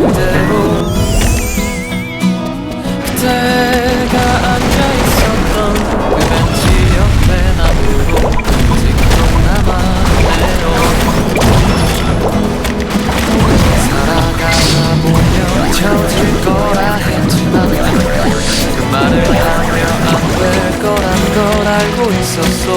그대로 그대가 앉아있었던 그 벤치 옆에 나무로 아직도 남아내요 살아가다 보면 젖을 거라 했지만 그 말을 하면 안 될 거란 걸 알고 있었어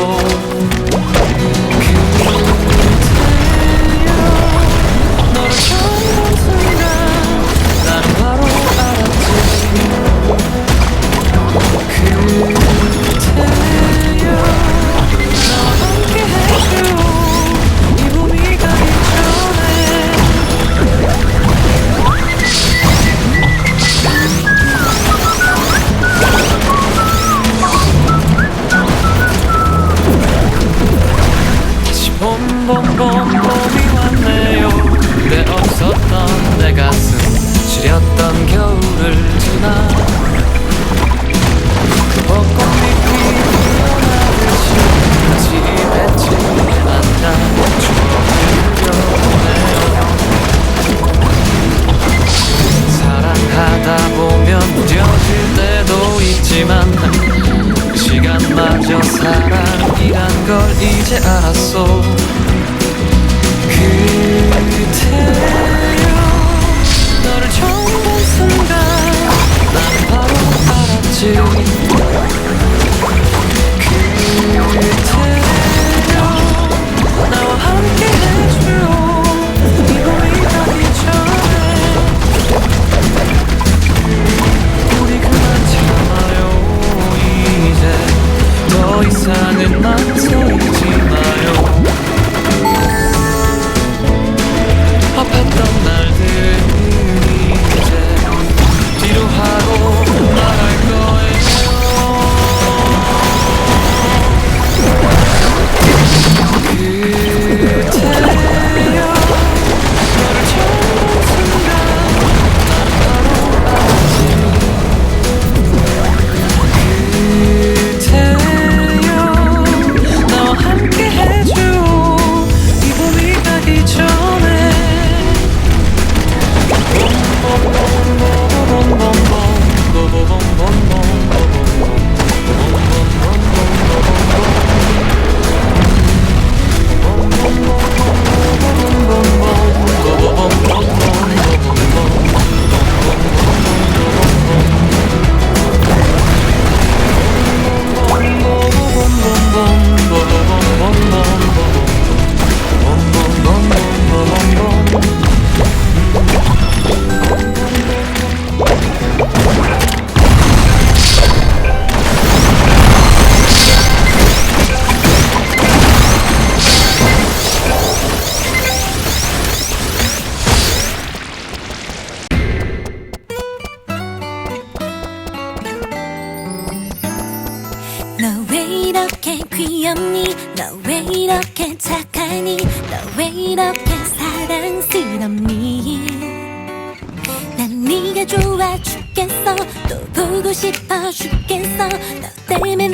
이제 알았어. 그대여 너를 처음 본 순간 난 바로 알았지 그대여 나와 함께 해줘 이 봄이 가기 전에 우리 그만 참아요. 이제 더 이상은 망설이지 귀엽니? 너 왜 이렇게 착하니? 너 왜 이렇게 사랑스럽니? 난 네가 좋아 죽겠어. 또 보고 싶어 죽겠어. 너 때문에